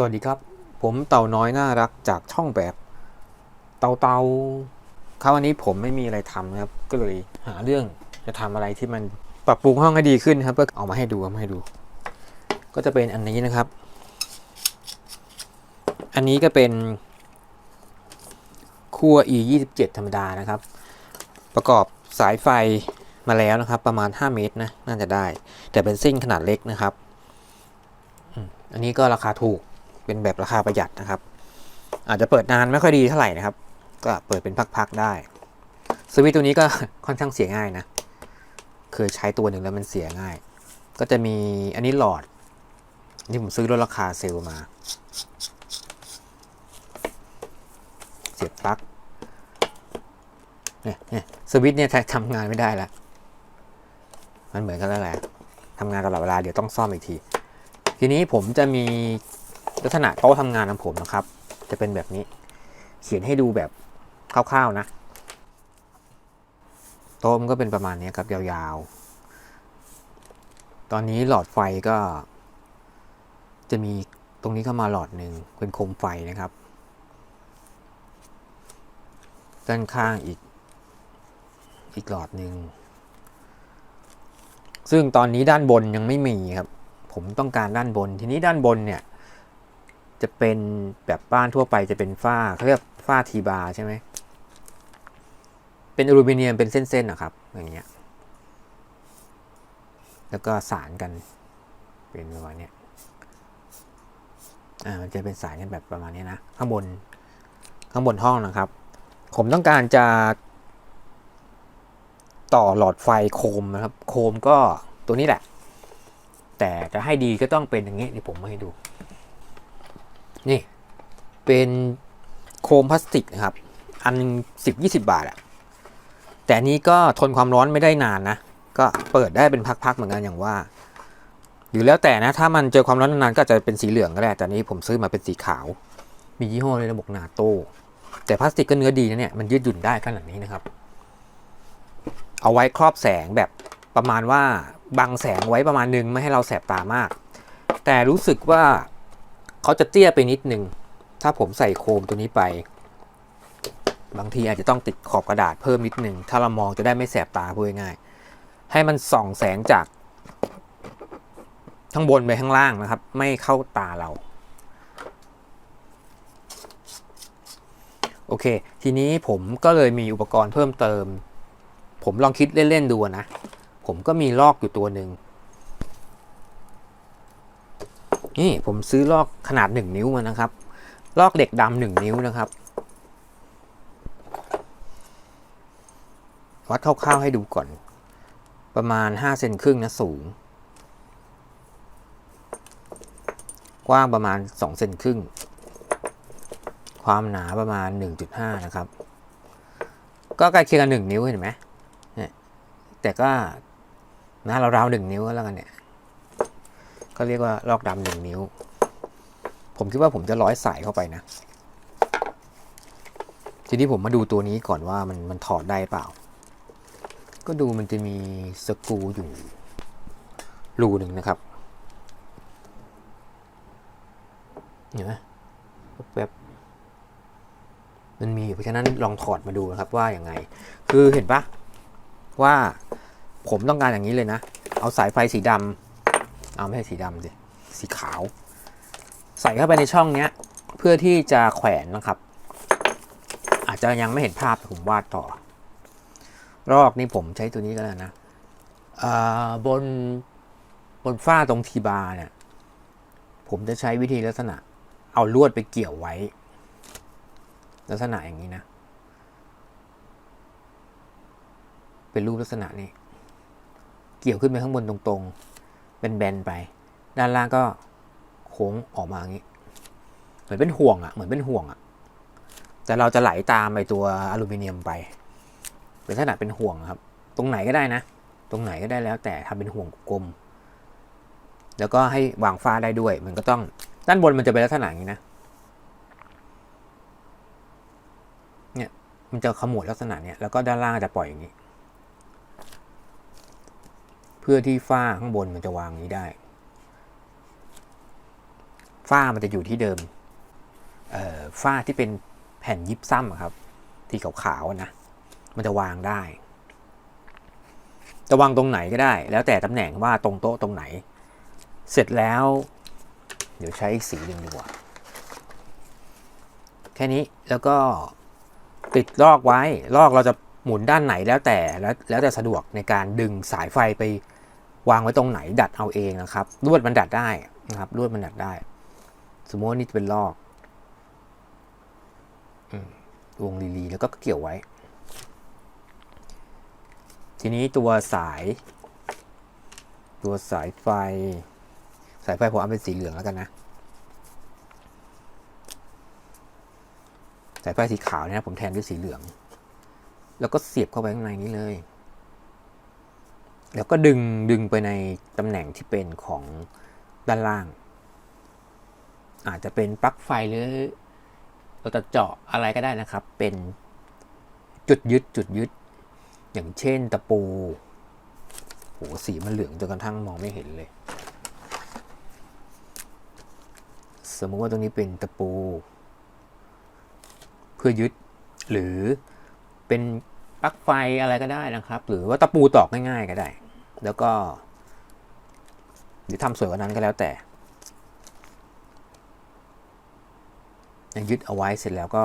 สวัสดีครับ ผมเต่าน้อยน่ารักจากช่องแบบเต่าเต่าคราววันนี้ผมไม่มีอะไรทำนะครับ ก็เลยหาเรื่องจะทำอะไรที่มันปรับปรุงห้องให้ดีขึ้นครับ ก็เอามาให้ดูเอามาให้ดู ก็จะเป็นอันนี้นะครับ อันนี้ก็เป็นคั่ว e 2 7ธรรมดานะครับ ประกอบสายไฟมาแล้วนะครับ ประมาณ 5 เมตรนะน่าจะได้ แต่เป็นซิ่งขนาดเล็กนะครับอันนี้ก็ราคาถูก เป็นแบบราคาประหยัดนะครับ อาจจะเปิดนานไม่ค่อยดีเท่าไหร่นะครับ ก็เปิดเป็นพักๆได้สวิตตัวนี้ก็ค่อนข้างเสียง่ายนะ เคยใช้ตัวหนึ่งแล้วมันเสียง่าย ก็จะมีอันนี้หลอดที่ผมซื้อลดราคาเซลล์มา เสียบปลั๊กเนี่ยเนี่ยสวิตเนี่ยทำงานไม่ได้ล้วมันเหมือนกันแล้วแหละทำงานตลอดเวลาเดี๋ยวต้องซ่อมอีกที ทีนี้ผมจะมี ลักษณะโต๊ะทำงานของผมนะครับ จะเป็นแบบนี้ เขียนให้ดูแบบคร่าวๆนะ โต๊ะมันก็เป็นประมาณนี้ครับยาวๆ ตอนนี้หลอดไฟก็ จะมีตรงนี้เข้ามาหลอดหนึ่งเป็นโคมไฟนะครับ ด้านข้างอีก อีกหลอดหนึ่งซึ่งตอนนี้ด้านบนยังไม่มีครับ ผมต้องการด้านบนทีนี้ด้านบนเนี่ย จะเป็นแบบบ้านทั่วไปจะเป็นฝ้าเขาเรียกฝ้าทีบาร์ใช่ไหมเป็นอลูมิเนียมเป็นเส้นๆนะครับ อย่างเงี้ย แล้วก็สารกันเป็นประมาณเนี้ยอ่ามันจะเป็นสายกันแบบประมาณนี้นะ ข้างบนข้างบนห้องนะครับ ผมต้องการจะ ต่อหลอดไฟโคมนะครับ โคมก็ตัวนี้แหละ แต่จะให้ดีก็ต้องเป็นอย่างนี้นี่ผมมาให้ดู นี่เป็นโคมพลาสติกนะครับ อันหนึงสิบยี่สิบบาทอะแต่นี้ก็ทนความร้อนไม่ได้นานนะ ก็เปิดได้เป็นพักๆเหมือนกันอย่างว่าอยู่แล้วแต่นะ ถ้ามันเจอความร้อนนานๆก็จะเป็นสีเหลืองก็ได้ แต่นนี้ผมซื้อมาเป็นสีขาว มียี่ห้อเลยระบบนาโต้แต่พลาสติกก็เนื้อดีนะเนี่ย มันยืดหยุ่นได้ขนาดนี้นะครับ เอาไว้ครอบแสงแบบประมาณว่าบังแสงไว้ประมาณนึงไม่ให้เราแสบตามาก แต่รู้สึกว่า เขาจะเตี้ยไปนิดนึง ถ้าผมใส่โคมตัวนี้ไป บางทีอาจจะต้องติดขอบกระดาษเพิ่มนิดนึง ถ้าเรามองจะได้ไม่แสบตาพูดง่ายๆให้มันส่องแสงจากข้างบนไปข้างล่างนะครับ ไม่เข้าตาเรา โอเค ทีนี้ผมก็เลยมีอุปกรณ์เพิ่มเติม ผมลองคิดเล่น ๆ ดูนะ ผมก็มีลอกอยู่ตัวหนึ่ง นี่ผมซื้อลอกขนาด 1 นิ้วมานะครับ ลอกเหล็กดำหนึ่งนิ้วนะครับ วัดคร่าวๆให้ดูก่อน ประมาณ5เซนครึ่งนะสูง กว้างประมาณ2เซนครึ่ง ความหนาประมาณ 1.5 นะครับ ก็ใกล้เคียงกัน1นิ้วเห็นไหมเนี่ยแต่ก็นะเราราวหนึ่งนิ้วก็แล้วกันเนี่ย ก็เรียกว่าลอกดำหนึ่งนิ้ว ผมคิดว่าผมจะร้อยสายเข้าไปนะ ทีนี้ผมมาดูตัวนี้ก่อนว่ามันมันถอดได้เปล่า ก็ดูมันจะมีสกรูอยู่รูหนึ่งนะครับเห็นไหมแป๊บมันมีเพราะฉะนั้นลองถอดมาดูนะครับว่าอย่างไง คือเห็นปะว่าผมต้องการอย่างนี้เลยนะ เอาสายไฟสีดำ เอาไม่ใช่สีดำสิสีขาว ใส่เข้าไปในช่องเนี้ย เพื่อที่จะแขวนนะครับ อาจจะยังไม่เห็นภาพผมวาดต่อ รอกนี่ผมใช้ตัวนี้ก็แล้วนะบนบนฝ้าตรงทีบาร์เนี่ยผมจะใช้วิธีลักษณะ เอาลวดไปเกี่ยวไว้ ลักษณะอย่างนี้นะ เป็นรูปลักษณะนี้ เกี่ยวขึ้นไปข้างบนตรงๆ แบนๆไป ด้านล่างก็โค้งออกมาอย่างนี้ เหมือนเป็นห่วงอะ่ะ เหมือนเป็นห่วงอะ่ะ แต่เราจะไหลตามไปตัวอลูมิเนียมไป เป็นลักษณะเป็นห่วงครับ ตรงไหนก็ได้นะ ตรงไหนก็ได้แล้ว แต่ทำเป็นห่วงกลม แล้วก็ให้วางฟ้าได้ด้วย มันก็ต้อง ด้านบนมันจะเป็นลักษณะอย่างนี้นะ เนี่ย มันจะขมวดลักษณะเนี้ยแล้วก็ด้านล่างจะปล่อยอย่างนี้ พื่อที่ฝ้าข้างบนมันจะวางอย่างนี้ได้ ฝ้ามันจะอยู่ที่เดิมฝ้าที่เป็นแผ่นยิบซ้ำครับ ที่ขาวๆนะ มันจะวางได้ จะวางตรงไหนก็ได้ แล้วแต่ตำแหน่งว่าตรงโต๊ะตรงไหน เสร็จแล้ว เดี๋ยวใช้สีหนึ่งดีกว่า แค่นี้แล้วก็ติดลอกไว้ ลอกเราจะหมุนด้านไหนแล้วแต่แล้วแล้วแต่สะดวกในการดึงสายไฟไป วางไว้ตรงไหนดัดเอาเองนะครับลวดมันดัดได้นะครับลวดมันดัดได้ สมมตินี่เป็นลอกวงลีๆแล้วก็เกี่ยวไว้ ทีนี้ตัวสาย ตัวสายไฟ สายไฟผมเอาเป็นสีเหลืองแล้วกันนะ สายไฟสีขาวเนี่ยผมแทนด้วยสีเหลือง แล้วก็เสียบเข้าไปข้างในนี้เลย แล้วก็ดึงดึงไปในตำแหน่งที่เป็นของด้านล่าง อาจจะเป็นปลั๊กไฟหรือเราจะเจาะอะไรก็ได้นะครับ เป็นจุดยึดจุดยึด อย่างเช่นตะปูโหสีมันเหลืองจนกระทั่งมองไม่เห็นเลย สมมติว่าตรงนี้เป็นตะปู เพื่อยึด หรือเป็น ปลั๊กไฟอะไรก็ได้นะครับ หรือว่าตะปูตอกง่ายๆก็ได้ แล้วก็ หรือทำสวยกว่านั้นก็แล้วแต่ยึดเอาไว้เสร็จแล้วก็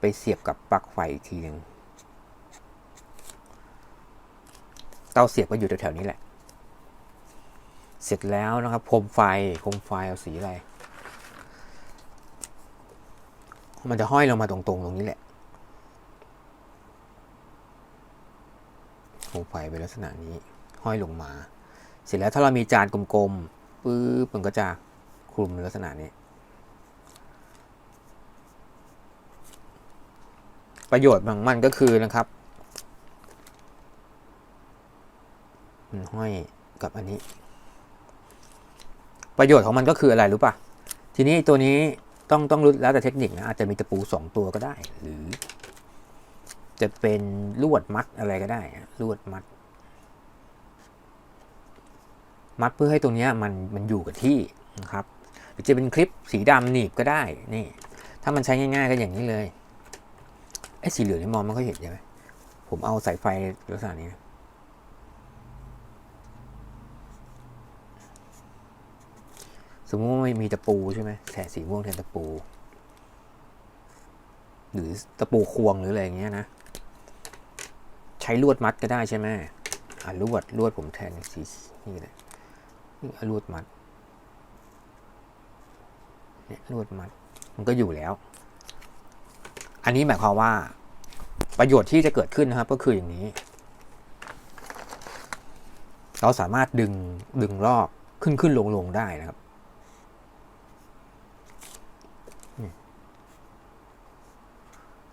ไปเสียบกับปลั๊กไฟอีกทีหนึ่งเตาเสียบก็อยู่แถวๆนี้แหละ เสร็จแล้วนะครับโคมไฟโคมไฟเอาสีอะไร มันจะห้อยลงมาตรงๆ ตรงนี้แหละโคม ไฟเป็นลักษณะนี้ห้อยลงมา เสร็จแล้วถ้าเรามีจานกลมๆปื๊บมันก็จะคลุมลักษณะนี้ ประโยชน์ของมันก็คือนะครับมันห้อยกับอันนี้ ประโยชน์ของมันก็คืออะไรรู้ป่ะ ทีนี้ตัวนี้ต้องต้องรู้แล้วแต่เทคนิคนะอาจจะมีตะปูสองตัวก็ได้หรือ จะเป็นลวดมัดอะไรก็ได้ลวดมัด มัดเพื่อให้ตรงนี้มันมันอยู่กับที่นะครับหรือจะเป็นคลิปสีดำหนีบก็ได้นี่ ถ้ามันใช้ง่ายๆก็อย่างนี้เลยไอ้สีเหลืองนี่มองไม่ค่อยเห็นใช่ไหมผมเอาสายไฟลักษณะนี้นะสมมติว่าม่มีตะปูใช่ไหมแถสีม่วงแทนตะปู หรือตะปูควงหรืออะไรอย่างเงี้ยนะ ใช้ลวดมัดก็ได้ใช่ไหมอะลวดลวดผมแทนสีนี่เลยนี่าลวดมัดเนี่ยลวดมัดมันก็อยู่แล้ว อันนี้หมายความว่าประโยชน์ที่จะเกิดขึ้นนะครับ ก็คืออย่างนี้ เราสามารถดึงดึงลอกขึ้นขึ้นลงลงได้นะครับ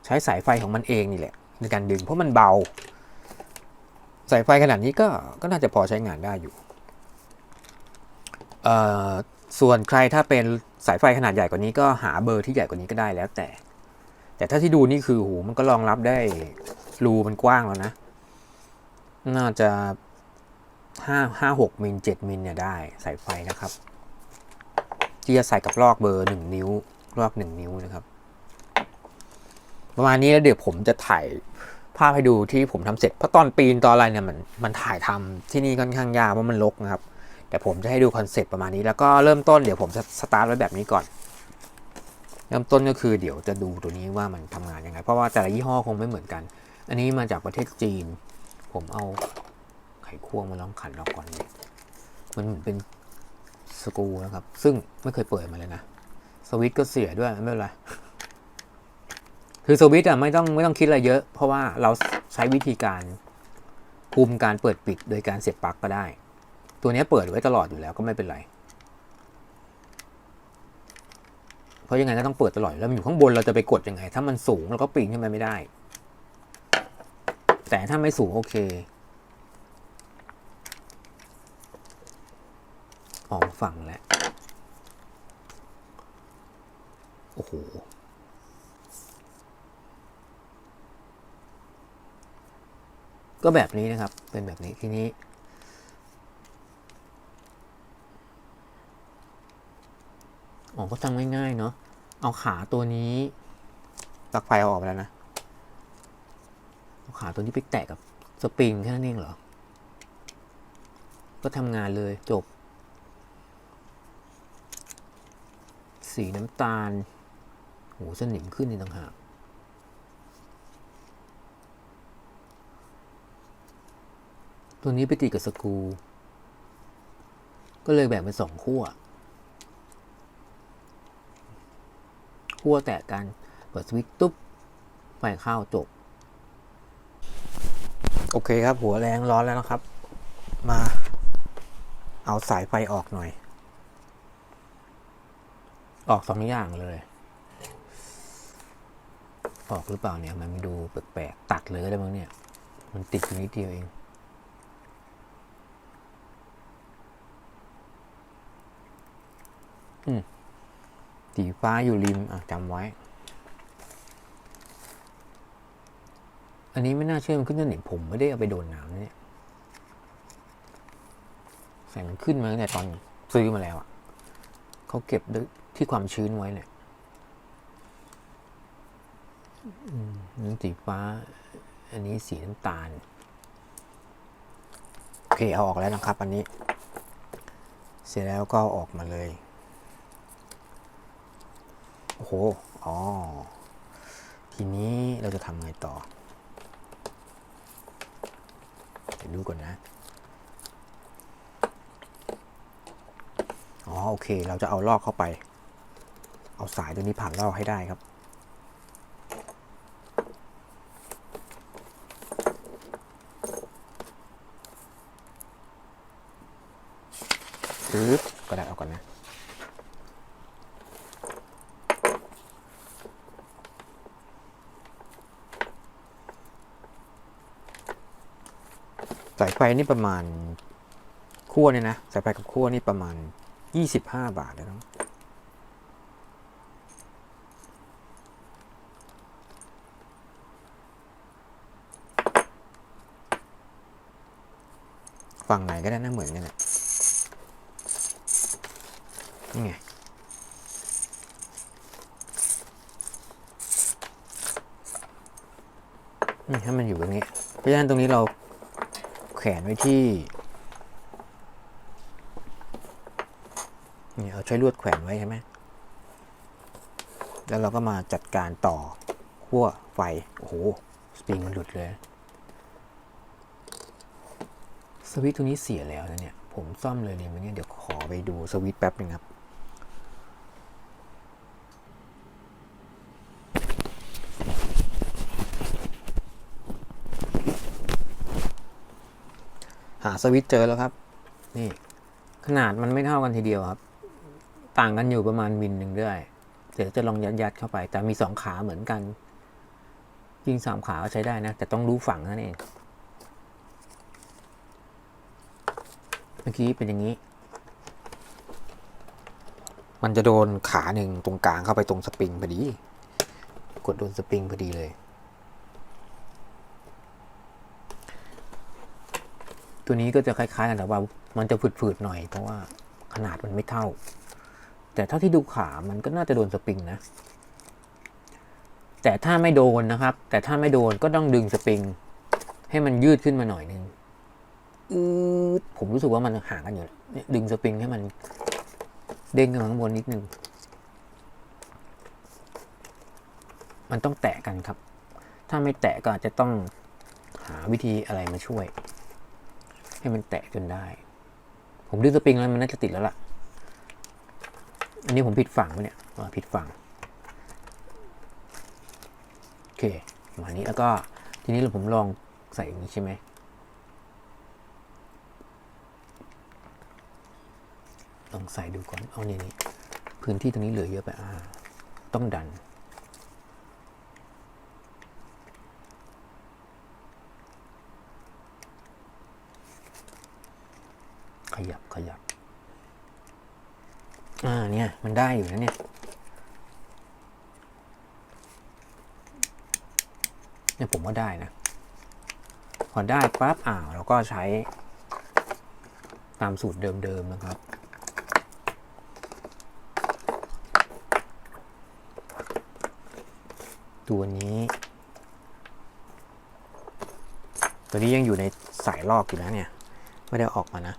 ใช้สายไฟของมันเองนี่แหละในการดึงเพราะมันเบา สายไฟขนาดนี้ก็ก็น่าจะพอใช้งานได้อยู่ ส่วนใครถ้าเป็นสายไฟขนาดใหญ่กว่านี้ก็หาเบอร์ที่ใหญ่กว่านี้ก็ได้แล้วแต่ แต่ถ้าที่ดูนี่คือโหมันก็รองรับได้รูมันกว้างแล้วนะ น่าจะห้าห้าหกมิลเจ็ดมิลเนี่ยได้สายไฟนะครับ ที่จะใส่กับลอกเบอร์หนึ่งนิ้วลอกหนึ่งนิ้วนะครับ ประมาณนี้แล้วเดี๋ยวผมจะถ่าย ภาพให้ดูที่ผมทำเสร็จเพราะตอนปีนตอนอะไรเนี่ยมันมันถ่ายทำที่นี่ค่อนข้างยากเพราะมันรกนะครับ แต่ผมจะให้ดูคอนเซปต์ประมาณนี้แล้วก็เริ่มต้นเดี๋ยวผมจะสตาร์ทไว้แบบนี้ก่อน เริ่มต้นก็คือเดี๋ยวจะดูตัวนี้ว่ามันทำงานยังไง เพราะว่าแต่ละยี่ห้อคงไม่เหมือนกัน อันนี้มาจากประเทศจีน ผมเอาไขควงมาลองขันออกก่อนเลยมันเหมือนเป็นสกูนะครับ ซึ่งไม่เคยเปิดมาเลยนะ สวิตช์ก็เสียด้วยไม่เป็นไร คือสวิตช์อะไม่ต้องไม่ต้องคิดอะไรเยอะ เพราะว่าเราใช้วิธีการคุมการเปิดปิดโดยการเสียบปลั๊กก็ได้ ตัวนี้เปิดไว้ตลอดอยู่แล้วก็ไม่เป็นไร เพราะยังไงก็ต้องเปิดตลอดแล้วมันอยู่ข้างบนเราจะไปกดยังไง ถ้ามันสูงเราก็ปีนขึ้นไปไม่ได้ แต่ถ้าไม่สูงโอเคออกฝั่งแล้ว โอ้โห ก็แบบนี้นะครับ เป็นแบบนี้ทีนี้ ออ๋อก็ทำง่ายๆเนาะ เอาขาตัวนี้ปลั๊กไฟเอาออกไปแล้วนะ เอาขาตัวนี้ไปแตะกับสปริงแค่นั้นเองเหรอ ก็ทำงานเลยจบ สีน้ำตาล โหสนิมขึ้นนี่ต่างหาก ตัวนี้ไปติดกับสกรูก็เลยแบ่งเป็นสองขั้วขั้วแตกกันเปิดสวิตช์ตุ๊บไฟเข้าจบ โอเคครับ หัวแรงร้อนแล้วนะครับ มา เอาสายไฟออกหน่อย ออกสองอย่างเลย ออกหรือเปล่าเนี่ย มันดูแปลกๆตัดเลยก็ได้มั้งเนี่ย มันติดอยู่นิดเดียวเอง อืม สีฟ้าอยู่ริมจำไว้ อันนี้ไม่น่าเชื่อมันขึ้นจนเห็นผมไม่ได้เอาไปโดนน้ำนะเนี่ยแสงมันขึ้นมาตั้งแต่ตอนซื้อมาแล้วอะเขาเก็บด้วยที่ความชื้นไว้เนี่ยนี่สีฟ้า อันนี้สีน้ำตาล โอเค เอาออกแล้วนะครับ อันนี้ เสร็จแล้วก็ออกมาเลย โอ้โห อ๋อ ทีนี้เราจะทำไงต่อ เดี๋ยวดูก่อนนะ อ๋อ โอเค เราจะเอาลอกเข้าไป เอาสายตัวนี้ผ่านลอกให้ได้ครับปึ๊บกระดาษเอาก่อนนะ สายไฟนี่ประมาณขั้วเนี่ยนะสายไฟกับขั้วนี่ประมาณยี่สิบห้าบาทเลยนะฝั่งไหนก็ได้นะเหมือนกันแหละนี่ไงนี่ให้มันอยู่ตรงนี้ เพราะฉะนั้นตรงนี้เรา แขวนไว้ที่นี่เอาใช้ลวดแขวนไว้ใช่ไหมแล้วเราก็มาจัดการต่อขั้วไฟ โอ้โห สปริงมันหลุดเลย สวิตช์ตัวนี้เสียแล้วนะเนี่ย ผมซ่อมเลยเนี่ยมันเนี่ยเดี๋ยวขอไปดูสวิตช์แป๊บนึงครับ สวิตเจอแล้วครับ นี่ ขนาดมันไม่เท่ากันทีเดียวครับ ต่างกันอยู่ประมาณมิลหนึ่งด้วยเดี๋ยวจะลองยัดยัดๆเข้าไป แต่มีสองขาเหมือนกันจริงสามขาก็ใช้ได้นะ แต่ต้องรู้ฝั่งนั่นเอง เมื่อกี้เป็นอย่างนี้ มันจะโดนขาหนึ่งตรงกลางเข้าไปตรงสปริงพอดี กดโดนสปริงพอดีเลย ตัวนี้ก็จะคล้ายๆกันแต่ว่ามันจะฝืดๆหน่อย เพราะว่าขนาดมันไม่เท่า แต่เท่าที่ดูขามันก็น่าจะโดนสปริงนะ แต่ถ้าไม่โดนนะครับ แต่ถ้าไม่โดนก็ต้องดึงสปริง ให้มันยืดขึ้นมาหน่อยนึงอืดผมรู้สึกว่ามันห่างกันอยู่ดึงสปริงให้มันเด้งขึ้นข้างบนนิดนึงมันต้องแตะกันครับ ถ้าไม่แตะก็อาจจะต้องหาวิธีอะไรมาช่วย ให้มันแตะจนได้ ผมดึงสปริงแล้วมันน่าจะติดแล้วล่ะ อันนี้ผมผิดฝั่งไปะเนี่ยผิดฝั่ง โอเคประมาณนี้แล้วก็ทีนี้เราผมลองใส่อย่างนี้ใช่ไหมลองใส่ดูก่อน เอาเนี่นี่พื้นที่ตรงนี้เหลือเยอะไปอ่าต้องดัน ขยับขยับ อ่าเนี่ย มันได้อยู่นะเนี่ย เนี่ยผมว่าได้นะ พอได้ปั๊บอ่าวเราก็ใช้ตามสูตรเดิมๆนะครับตัวนี้ ตัวนี้ยังอยู่ในสายลอกอยู่นะเนี่ย ไม่ได้ออกมานะ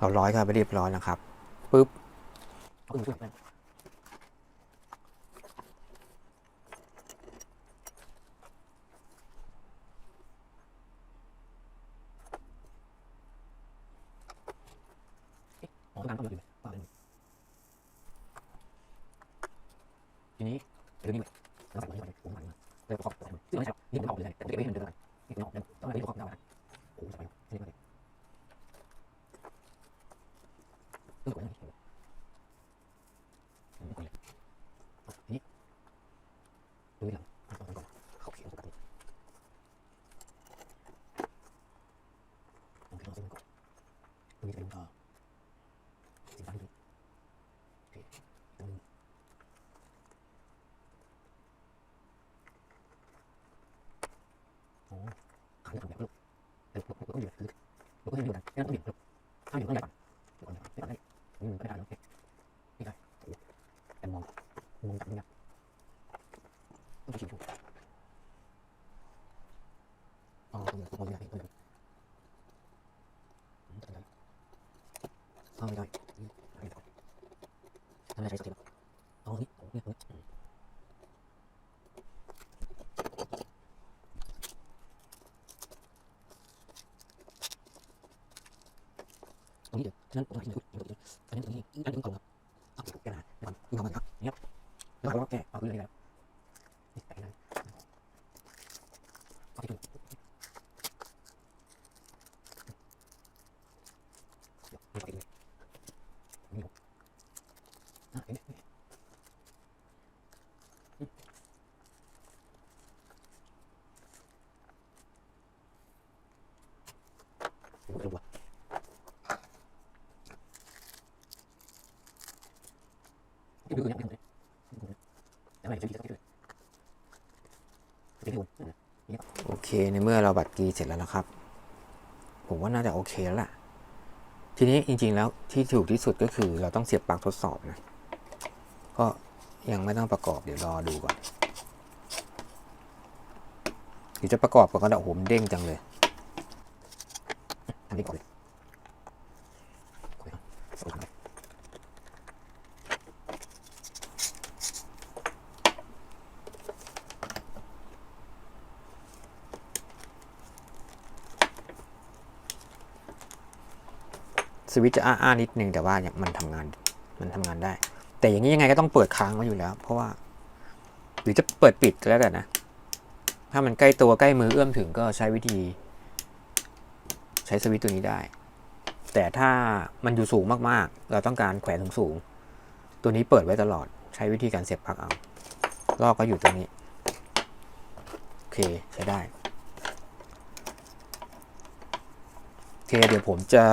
เราร้อยเข้าไปเรียบร้อยนะครับปุ๊บเอาขึ้นไปอ๋อการเข้ามาอยู่ว่าเป็นทีนี้เดี๋ยวนี้เราใส่ไว้ที่ผมใส่มาเลยประกอบใส่มาซึ่งไม่ใช่นี่ผมเอาไปเลยแต่ผมเก็บไว้ให้มันเดินได้นี่ผมเอาเนี่ยต้องมาที่ประกอบได้โอ้โหใส่ไปนี่มาเลยเออก่อนนะอืมก่อนเลยเอาทีนี้ดูนี่หลังเอาก่อนก่อนเขาเขียนปกติโอเคเราซื้อมันก่อนดูนี่จะเป็นเอ่อสินค้าที่ดีโอเคอีกตัวหนึง โอ้ขันจะถูกแบบลูกเดี๋ยวลูกลูกต้องอยู่ลึก ลูกก็ยังอยู่นะไม่ต้องอยู่ลูกถ้าอยู่ต้องใหญ่ก่อนก่อนไม่ก่อนได้อืมก็ได้แล้วโอเคไม่ได้โอ้แต่มองมองจากนี้นะต้องชิวอ๋อต้องอยู่ต้องอยู่ต้องอยู่อืมต้องอยู่อ๋อไม่ได้อืมไม่ได้ทำอะไรใช้สติบ้างอ๋อนี่โอ้เนี่ยเนี่ยอืม ตรงนี้เดี๋ยวฉะนั้นผมต้องให้คุณคุณ อันนี้ตรงนี้อันนี้ตรงครับเอาเก็บแกนะก่อนดูมันครับเนี่ยแล้วเราก็แกะเอาขึ้นเลยแล้วนี่แกะเลยเอาไปดูเดี๋ยวไม่ติดเลยนี่ผมอะเห็นไหมโอ้โหรู้ว่ะ ที่ดูเนี่ยไม่ถูกเลยแล้วไหนจะดีสักทีเลยจะดูโอเค ในเมื่อเราบัตรกีเสร็จแล้วนะครับ ผมว่าน่าจะโอเคแล้วล่ะ ทีนี้จริงๆแล้วที่ถูกที่สุดก็คือเราต้องเสียบปลั๊กทดสอบนะ ก็ยังไม่ต้องประกอบเดี๋ยวรอดูก่อนหรือจะประกอบก่อนก็ได้โหมเด้งจังเลยอันนี้ก่อนเลยก่อนเลยครับ สวิตช์จะอ้าๆนิดนึงแต่ว่ามันทำงานมันทำงานได้ แต่อย่างนี้ยังไงก็ต้องเปิดค้างไว้อยู่แล้ว เพราะว่า หรือจะเปิดปิดก็แล้วแต่นะ ถ้ามันใกล้ตัวใกล้มือเอื้อมถึงก็ใช้วิธี ใช้สวิตช์ตัวนี้ได้ แต่ถ้ามันอยู่สูงมากๆ เราต้องการแขวนสูงๆตัวนี้เปิดไว้ตลอด ใช้วิธีการเสียบปลั๊กเอาลอกก็อยู่ตรงนี้โอเคใช้ได้โอเคเดี๋ยวผมจะ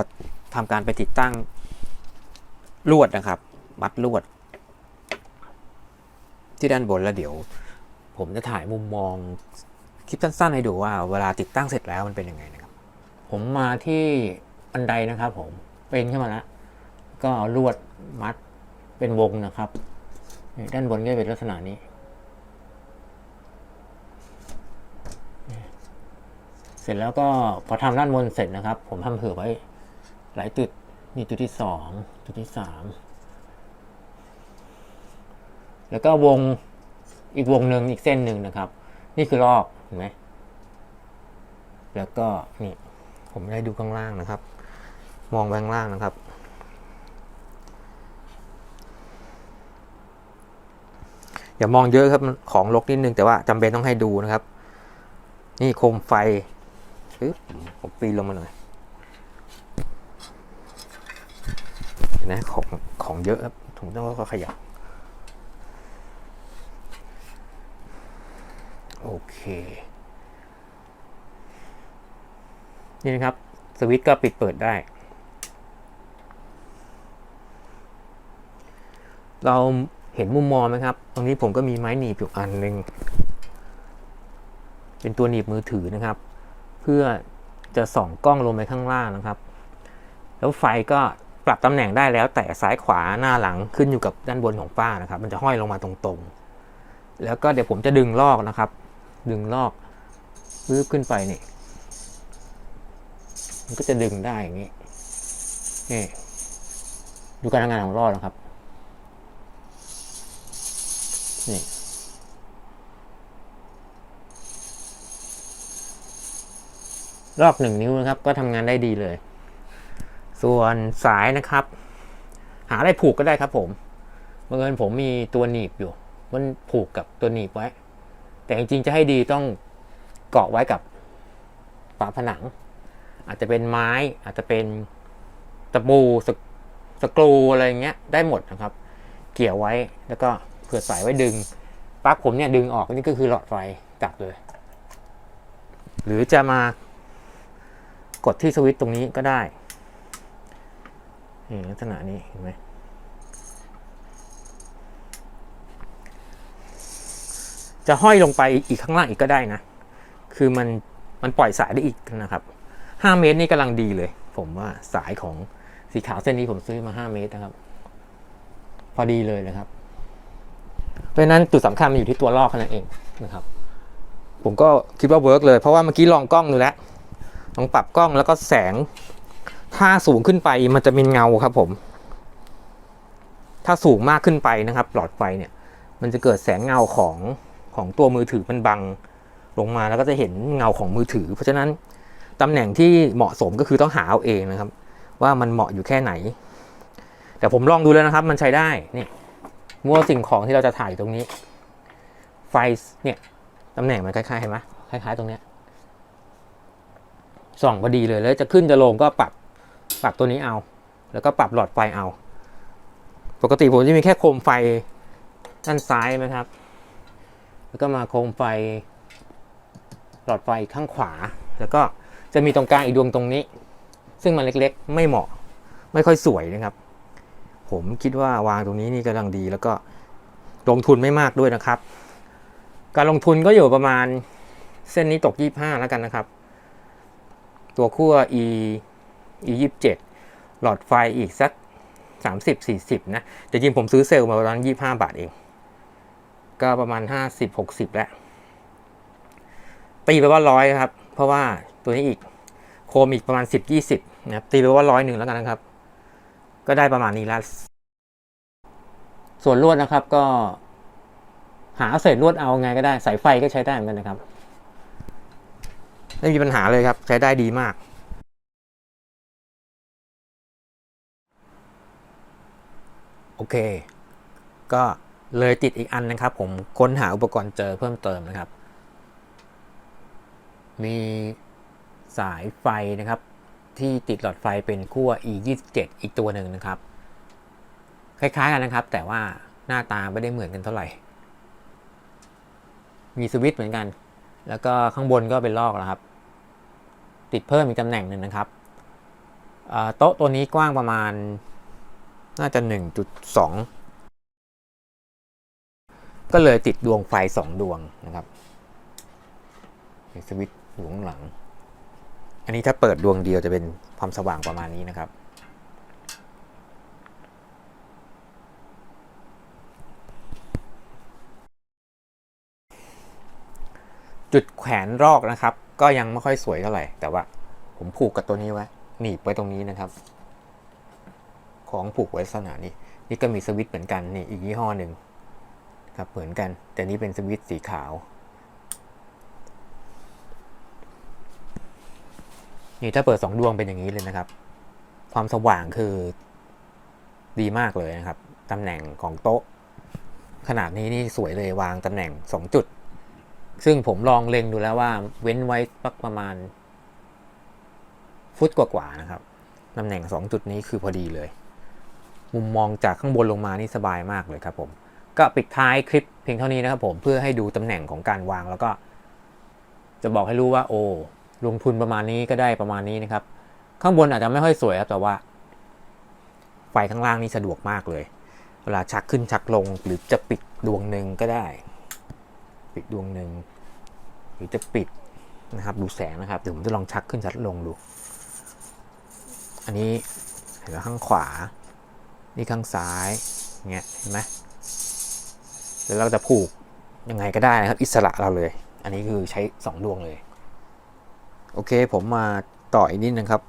ทำการไปติดตั้งลวดนะครับ มัดลวด ที่ด้านบนแล้วเดี๋ยว ผมจะถ่ายมุมมองคลิปสั้นๆให้ดูว่าเวลาติดตั้งเสร็จแล้วมันเป็นยังไงนะครับ ผมมาที่บันไดนะครับ ผมเป็นขึ้นมาแล้วก็เอาลวดมัดเป็นวงนะครับด้านบนก็เป็นลักษณะนี้ เสร็จแล้วก็พอทำด้านบนเสร็จนะครับ ผมทำเผื่อไว้ หลายจุดนี่จุดที่สองจุดที่สามแล้วก็วงอีกวงหนึ่งอีกเส้นหนึ่งนะครับ นี่คือรอบเห็นไหมแล้วก็นี่ผมได้ดูข้างล่างนะครับ มองไปข้างล่างนะครับ อย่ามองเยอะครับของลกนิดนึงแต่ว่าจำเป็นต้องให้ดูนะครับ นี่โคมไฟปึ๊บผมปีนลงมาหน่อย นะของของเยอะครับผมต้องก็ขยับ โอเค นี่นะครับ สวิตช์ก็ปิดเปิดได้ เราเห็นมุมมองไหมครับ ตรงนี้ผมก็มีไม้หนีบอยู่อันหนึ่งเป็นตัวหนีบมือถือนะครับ เพื่อจะส่องกล้องลงไปข้างล่างนะครับ แล้วไฟก็ ปรับตำแหน่งได้แล้วแต่ซ้ายขวาหน้าหลังขึ้นอยู่กับด้านบนของป้านะครับ มันจะห้อยลงมาตรงๆ แล้วก็เดี๋ยวผมจะดึงลอกนะครับ ดึงลอกวืบขึ้นไปนี่มันก็จะดึงได้อย่างนี้นี่ดูการทำงานของลอกนะครับนี่ลอกหนึ่งนิ้วนะครับ ก็ทำงานได้ดีเลย ส่วนสายนะครับ หาอะไรผูกก็ได้ครับผมบังเอิญผมมีตัวหนีบอยู่ มันผูกกับตัวหนีบไว้ แต่จริงๆจะให้ดีต้องเกาะไว้กับฝาผนัง อาจจะเป็นไม้ อาจจะเป็นตะปูสสกรูอะไรเงี้ยได้หมดนะครับ เกี่ยวไว้แล้วก็เผื่อสายไว้ดึงปลั๊กผมเนี่ยดึงออกนี่ก็คือหลอดไฟจับเลย หรือจะมากดที่สวิตช์ตรงนี้ก็ได้ นี่ลักษณะนี้เห็นไหมจะห้อยลงไปอีกข้างล่างอีกก็ได้นะ คือมันมันปล่อยสายได้อีกนะครับ 5 เมตรนี่กำลังดีเลย ผมว่าสายของสีขาวเส้นนี้ผมซื้อมา 5 เมตรนะครับ พอดีเลยนะครับ เพราะฉะนั้นจุดสำคัญมันอยู่ที่ตัวลอกแค่นั้นเองนะครับ ผมก็คิดว่าเวิร์กเลย เพราะว่าเมื่อกี้ลองกล้องดูแล้ว ลองปรับกล้องแล้วก็แสง ถ้าสูงขึ้นไปมันจะมีเงาครับผม ถ้าสูงมากขึ้นไปนะครับ หลอดไฟเนี่ย มันจะเกิดแสงเงาของของตัวมือถือมันบังลงมาแล้วก็จะเห็นเงาของมือถือ เพราะฉะนั้นตำแหน่งที่เหมาะสมก็คือต้องหาเอาเองนะครับ ว่ามันเหมาะอยู่แค่ไหน แต่ผมลองดูแล้วนะครับ มันใช้ได้นี่มัวสิ่งของที่เราจะถ่ายตรงนี้ ไฟเนี่ยตำแหน่งมันคล้ายๆเห็นไหมคล้ายๆ ตรงเนี้ยส่องพอดีเลยแล้วจะขึ้นจะลงก็ปรับ ปรับตัวนี้เอา แล้วก็ปรับหลอดไฟเอา ปกติผมจะมีแค่โคมไฟด้านซ้ายไหมครับ แล้วก็มาโคมไฟ หลอดไฟข้างขวา แล้วก็จะมีตรงกลางอีกดวงตรงนี้ ซึ่งมันเล็กๆ ไม่เหมาะ ไม่ค่อยสวยนะครับ ผมคิดว่าวางตรงนี้นี่กำลังดี แล้วก็ลงทุนไม่มากด้วยนะครับ การลงทุนก็อยู่ประมาณเส้นนี้ตก 25 แล้วกันนะครับ ตัวขั้ว e e 27 หลอดไฟอีกสัก 30-40 นะ แต่จริงผมซื้อเซลล์มาประมาณ25บาทเอง ก็ประมาณ 50-60 แล้ว ตีไปว่าร้อยครับ เพราะว่าตัวนี้อีกโคมอีกประมาณ 10-20นะครับตีไปว่าร้อยหนึ่งแล้วกันนะครับ ก็ได้ประมาณนี้แล้วส่วนลวดนะครับก็หาเศษลวดเอาไงก็ได้ สายไฟก็ใช้ได้เหมือนกันนะครับ ไม่มีปัญหาเลยครับ ใช้ได้ดีมาก โอเค ก็เลยติดอีกอันนะครับ ผมค้นหาอุปกรณ์เจอเพิ่มเติมนะครับ มีสายไฟนะครับ ที่ติดหลอดไฟเป็นขั้ว e 2 7อีกตัวหนึ่งนะครับ คล้ายๆกันนะครับ แต่ว่าหน้าตาไม่ได้เหมือนกันเท่าไหร่ มีสวิตช์เหมือนกัน แล้วก็ข้างบนก็เป็นลอกแล้วครับ ติดเพิ่มอีกตำแหน่งหนึ่งนะครับโต๊ะตัวนี้กว้างประมาณ น่าจะ 1.2 ก็เลยติดดวงไฟ 2 ดวงนะครับสวิตช์อยู่ข้างหลัง อันนี้ถ้าเปิดดวงเดียวจะเป็นความสว่างประมาณนี้นะครับ จุดแขวนรอกนะครับ ก็ยังไม่ค่อยสวยเท่าไหร่ แต่ว่าผมผูกกับตัวนี้ไว้หนีบไว้ตรงนี้นะครับ ของผูกไว้ลักษณะนี้ นี่ก็มีสวิตช์เหมือนกันนี่อีกยี่ห้อหนึ่งครับเหมือนกัน แต่นี่เป็นสวิตช์สีขาว นี่ถ้าเปิดสองดวงเป็นอย่างนี้เลยนะครับ ความสว่างคือดีมากเลยนะครับตำแหน่งของโต๊ะ ขนาดนี้นี่สวยเลยวางตำแหน่งสองจุด ซึ่งผมลองเล็งดูแล้วว่าเว้นไว้สักประมาณ ฟุตกว่าๆนะครับตำแหน่งสองจุดนี้คือพอดีเลย มุมมองจากข้างบนลงมานี่สบายมากเลยครับผมก็ปิดท้ายคลิปเพียงเท่านี้นะครับผมเพื่อให้ดูตำแหน่งของการวางแล้วก็ จะบอกให้รู้ว่าโอ้ลงทุนประมาณนี้ก็ได้ประมาณนี้นะครับ ข้างบนอาจจะไม่ค่อยสวยครับแต่ว่า ไฟข้างล่างนี่สะดวกมากเลย เวลาชักขึ้นชักลงหรือจะปิดดวงหนึ่งก็ได้ ปิดดวงหนึ่งหรือจะปิดนะครับ ดูแสงนะครับเดี๋ยวผมจะลองชักขึ้นชักลงดู อันนี้เห็นไหมข้างขวา นี่ข้างซ้ายเงี้ยเห็นไหมแล้วเราจะผูกยังไงก็ได้นะครับ อิสระเราเลย อันนี้คือใช้สองดวงเลย โอเคผมมาต่ออีกนิดนึงครับ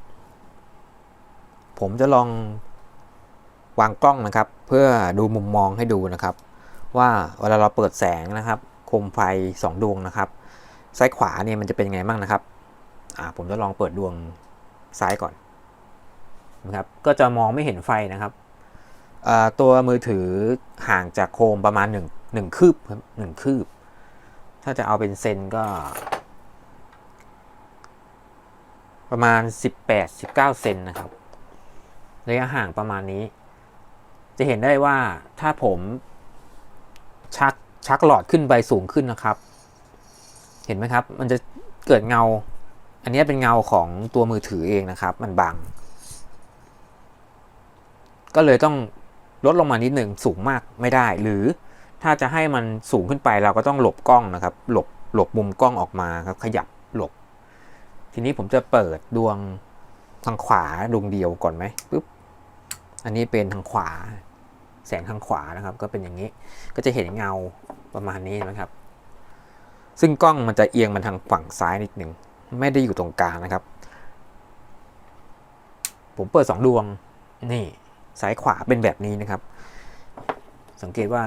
ผมจะลองวางกล้องนะครับ เพื่อดูมุมมองให้ดูนะครับ ว่าเวลาเราเปิดแสงนะครับโคมไฟสองดวงนะครับซ้ายขวาเนี่ยมันจะเป็นยังไงบ้างนะครับอ่าผมจะลองเปิดดวงซ้ายก่อนนะครับ ก็จะมองไม่เห็นไฟนะครับ ตัวมือถือห่างจากโคมประมาณ1 1คืบครับหนึ่งคืบ ถ้าจะเอาเป็นเซนก็ ประมาณ 18-19 เซนนะครับระยะห่างประมาณนี้ จะเห็นได้ว่าถ้าผมชักชักหลอดขึ้นไปสูงขึ้นนะครับ เห็นไหมครับ มันจะเกิดเงา อันนี้เป็นเงาของตัวมือถือเองนะครับ มันบัง ก็เลยต้อง ลดลงมานิดหนึ่งสูงมากไม่ได้ หรือถ้าจะให้มันสูงขึ้นไปเราก็ต้องหลบกล้องนะครับ หลบหลบมุมกล้องออกมาครับ ขยับหลบ ทีนี้ผมจะเปิดดวงทางขวาดวงเดียวก่อนไหมปุ๊บอันนี้เป็นทางขวา แสงทางขวานะครับ ก็เป็นอย่างนี้ ก็จะเห็นเงาประมาณนี้นะครับ ซึ่งกล้องมันจะเอียงมันทางฝั่งซ้ายนิดหนึ่งไม่ได้อยู่ตรงกลางนะครับ ผมเปิดสองดวงนี่ ซ้ายขวาเป็นแบบนี้นะครับ สังเกตว่า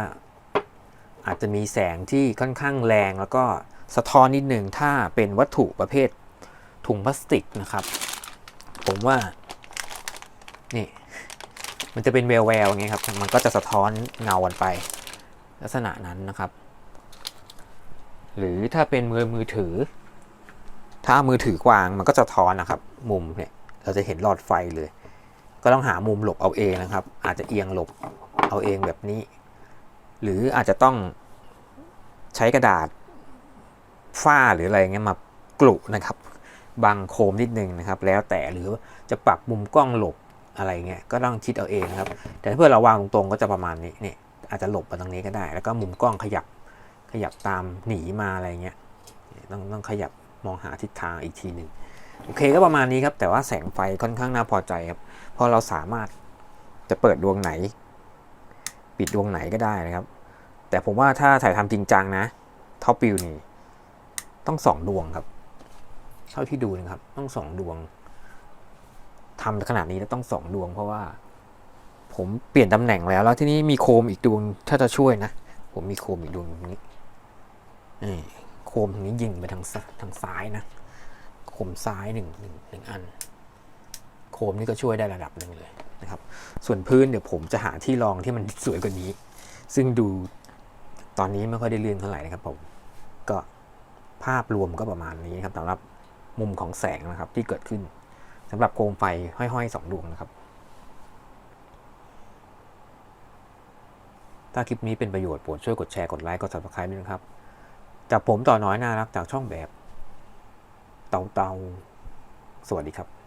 อาจจะมีแสงที่ค่อนข้างแรงแล้วก็สะท้อนนิดหนึ่งถ้าเป็นวัตถุประเภทถุงพลาสติกนะครับ ผมว่า นี่ มันจะเป็นแววแววอย่างเงี้ยครับ มันก็จะสะท้อนเงากันไป ลักษณะนั้นนะครับ หรือถ้าเป็นมือมือถือ ถ้ามือถือกวางมันก็จะท้อนนะครับ มุมเนี่ย เราจะเห็นหลอดไฟเลย ก็ต้องหามุมหลบเอาเองนะครับ อาจจะเอียงหลบเอาเองแบบนี้ หรืออาจจะต้องใช้กระดาษฝ้าหรืออะไรเงี้ยมากลุนะครับบังโคมนิดนึงนะครับ แล้วแต่หรือจะปรับมุมกล้องหลบอะไรเงี้ยก็ต้องคิดเอาเองครับ แต่ถ้าเพื่อเราวางตรงๆก็จะประมาณนี้เนี่ยอาจจะหลบมาตรงนี้ก็ได้ แล้วก็มุมกล้องขยับขยับตามหนีมาอะไรเงี้ยต้องต้องขยับมองหาทิศทางอีกทีหนึ่งโอเคก็ประมาณนี้ครับ แต่ว่าแสงไฟค่อนข้างน่าพอใจครับ เพราะเราสามารถจะเปิดดวงไหน ปิดดวงไหนก็ได้นะครับ แต่ผมว่าถ้าถ่ายทำจริงจังนะท็อปวิวนี่ต้องสองดวงครับเท่าที่ดูนะครับ ต้องสองดวงทำขนาดนี้แล้วต้องสองดวง เพราะว่า ผมเปลี่ยนตำแหน่งแล้ว แล้วที่นี้มีโคมอีกดวงถ้าจะช่วยนะ ผมมีโคมอีกดวงตรงนี้นี่โคมตรงนี้ยิงไปทางทางซ้ายนะ โคมซ้ายหนึ่งหนึ่งหนึ่งอัน มนี่ก็ช่วยได้ระดับหนึ่งเลยนะครับ ส่วนพื้นเดี๋ยวผมจะหาที่รองที่มันสวยกว่านี้ ซึ่งดูตอนนี้ไม่ค่อยได้เลื่อนเท่าไหร่นะครับผมก็ภาพรวมก็ประมาณนี้ครับสำหรับมุมของแสงนะครับที่เกิดขึ้นสำหรับโคมไฟห้อยๆสองดวงนะครับ ถ้าคลิปนี้เป็นประโยชน์โปรดช่วยกดแชร์กดไลค์กด subscribe ด้วยนะครับ จากผมต่อน้อยน่ารักจากช่องแบบเตาเตาสวัสดีครับ